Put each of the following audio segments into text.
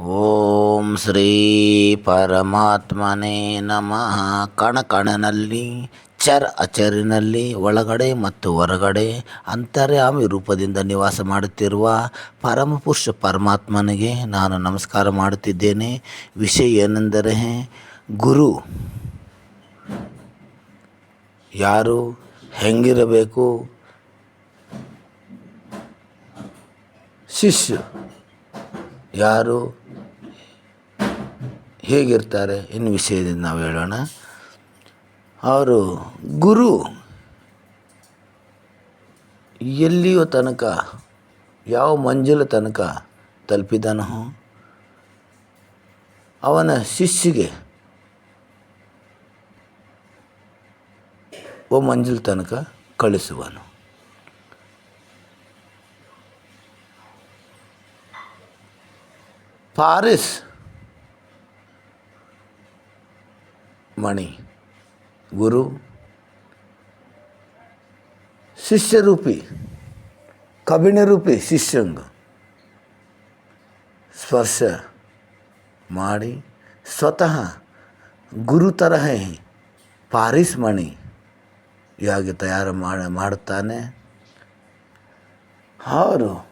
ಓಂ ಶ್ರೀ ಪರಮಾತ್ಮನೇ ನಮಃ. ಕಣ ಕಣನಲ್ಲಿ ಚರ್ ಅಚರಿನಲ್ಲಿ, ಒಳಗಡೆ ಮತ್ತು ಹೊರಗಡೆ ಅಂತರ್ಯಾಮಿ ರೂಪದಿಂದ ನಿವಾಸ ಮಾಡುತ್ತಿರುವ ಪರಮಪುರುಷ ಪರಮಾತ್ಮನಿಗೆ ನಾನು ನಮಸ್ಕಾರ ಮಾಡುತ್ತಿದ್ದೇನೆ. ವಿಷಯ ಏನೆಂದರೆ, ಗುರು ಯಾರು ಹೆಂಗಿರಬೇಕು? ಶಿಷ್ಯ ಯಾರು ಹೇಗಿರ್ತಾರೆ? ಎನ್ನುವ ವಿಷಯದಿಂದ ನಾವು ಹೇಳೋಣ. ಅವರು ಗುರು ಎಲ್ಲಿಯೋ ತನಕ, ಯಾವ ಮಂಜಿಲ ತನಕ ತಲುಪಿದನೋ, ಅವನ ಶಿಷ್ಯಗೆ ಓ ಮಂಜಿಲ್ ತನಕ ಕಳಿಸುವನು. ಪಾರಿಸ್ ಮಣಿ, ಗುರು, ಶಿಷ್ಯರೂಪಿ, ಕಬಿಣರೂಪಿ, ಶಿಷ್ಯಂಗ. ಸ್ಪರ್ಶ ಮಾಡಿ ಸ್ವತಃ ಗುರು ತರಹ ಪಾರಿಸ್ ಮಣಿ ಯಾಗೆ ತಯಾರು ಮಾಡ, ಮಾಡುತ್ತಾನೆ. ಅವರು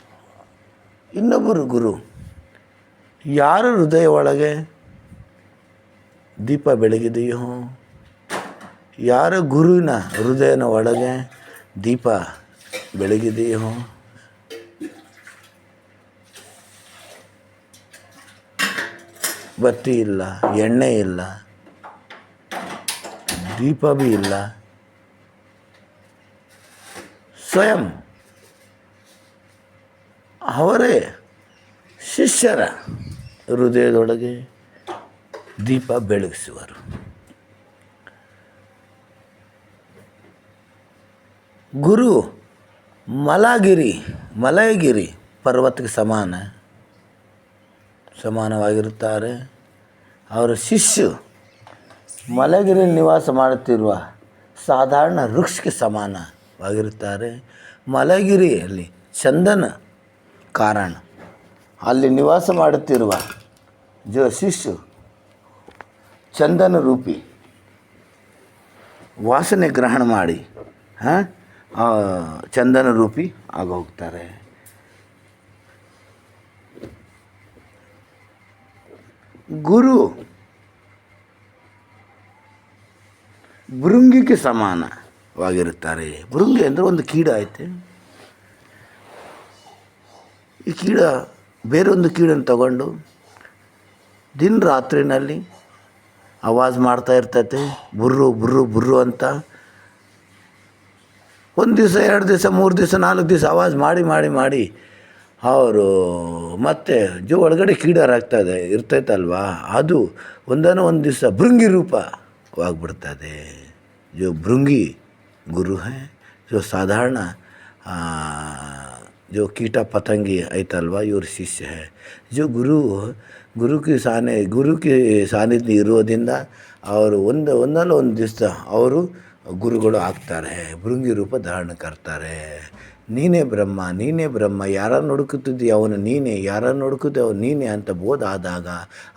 ಇನ್ನೊಬ್ಬರು ಗುರು. ಯಾರ ಹೃದಯ ಒಳಗೆ? ದೀಪ ಬೆಳಗಿದೆಯೋ? ಯಾರ ಗುರುವಿನ ಹೃದಯನ ಒಳಗೆ ದೀಪ ಬೆಳಗಿದೆಯೋ? ಬತ್ತಿ ಇಲ್ಲ, ಎಣ್ಣೆ ಇಲ್ಲ, ದೀಪ ಬಿ ಇಲ್ಲ. ಸ್ವಯಂ ಅವರೇ ಶಿಷ್ಯರ ಹೃದಯದೊಳಗೆ ದೀಪ ಬೆಳಗಿಸುವರು. ಗುರು ಮಲಗಿರಿ, ಮಲಯಗಿರಿ ಪರ್ವತಕ್ಕೆ ಸಮಾನ. ಸಮಾನವಾಗಿರುತ್ತಾರೆ. ಅವರ ಶಿಷ್ಯ ಮಲಗಿರಿ ನಿವಾಸ ಮಾಡುತ್ತಿರುವ ಸಾಧಾರಣ ವೃಕ್ಷಕ್ಕೆ ಸಮಾನವಾಗಿರುತ್ತಾರೆ. ಮಲಗಿರಿಯಲ್ಲಿ ಚಂದನ ಕಾರಣ. ಅಲ್ಲಿ ನಿವಾಸ ಮಾಡುತ್ತಿರುವ ಜೋ ಶಿಷ್ಯು ಚಂದನ ರೂಪಿ. ವಾಸನೆ ಗ್ರಹಣ ಮಾಡಿ, ಹಾಂ ಚಂದನ ರೂಪಿ ಆಗೋಗ್ತಾರೆ ಗುರು ಭೃಂಗಿಗೆ ಸಮಾನವಾಗಿರುತ್ತಾರೆ. ಭೃಂಗಿ ಅಂದರೆ ಒಂದು ಕೀಡ ಐತೆ. ಈ ಕೀಡ ಬೇರೊಂದು ಕೀಡನ್ನು ತಗೊಂಡು ದಿನ ರಾತ್ರಿನಲ್ಲಿ ಆವಾಜ್ ಮಾಡ್ತಾ ಇರ್ತೈತೆ, ಬುರ್ರು ಬುರ್ರು ಬುರ್ರು ಅಂತ. ಒಂದು ದಿವಸ, ಎರಡು ದಿವಸ, ಮೂರು ದಿವಸ, ನಾಲ್ಕು ದಿವಸ ಆವಾಜ್ ಮಾಡಿ ಮಾಡಿ ಮಾಡಿ ಅವರು ಮತ್ತೆ ಜೋ ಒಳಗಡೆ ಕೀಡರಾಗ್ತದೆ ಇರ್ತೈತಲ್ವಾ? ಅದು ಒಂದನ್ನು ಒಂದು ದಿವಸ ಭೃಂಗಿ ರೂಪವಾಗ್ಬಿಡ್ತದೆ ಜೋ ಭೃಂಗಿ ಗುರು ಹೇ ಜೋ ಸಾಧಾರಣ जो कीटा पतंगी ಐತಲ್ವಾ ಇವ್ರ ಶಿಷ್ಯ ಹೇ ಜೋ ಗುರು ಗುರು ಕಿ ಸಾನೆ ಗುರು ಕಿ ಸಾನ್ನಿಧ್ಯ ಇರೋದ್ರಿಂದ ಅವರು ಒಂದು ಒಂದಲ್ಲ ಒಂದು ದಿವಸ ಅವರು ಗುರುಗಳು ಆಗ್ತಾರೆ ಭೃಂಗಿ ರೂಪ ಧಾರಣ ಕರ್ತಾರೆ ನೀನೇ ಬ್ರಹ್ಮ ನೀನೇ ಬ್ರಹ್ಮ ಯಾರನ್ನು ಹುಡುಕುತ್ತಿದ್ದಿ ಅವನು ನೀನೇ ಯಾರನ್ನು ಹುಡುಕುತ್ತೆ ಅವನು ನೀನೇ ಅಂತ ಬೋಧ ಆದಾಗ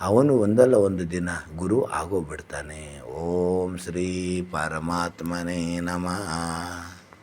ಅವನು ಒಂದಲ್ಲ ಒಂದು ದಿನ ಗುರು ಆಗೋಗ್ಬಿಡ್ತಾನೆ ಓಂ ಶ್ರೀ ಪರಮಾತ್ಮನೇ ನಮಃ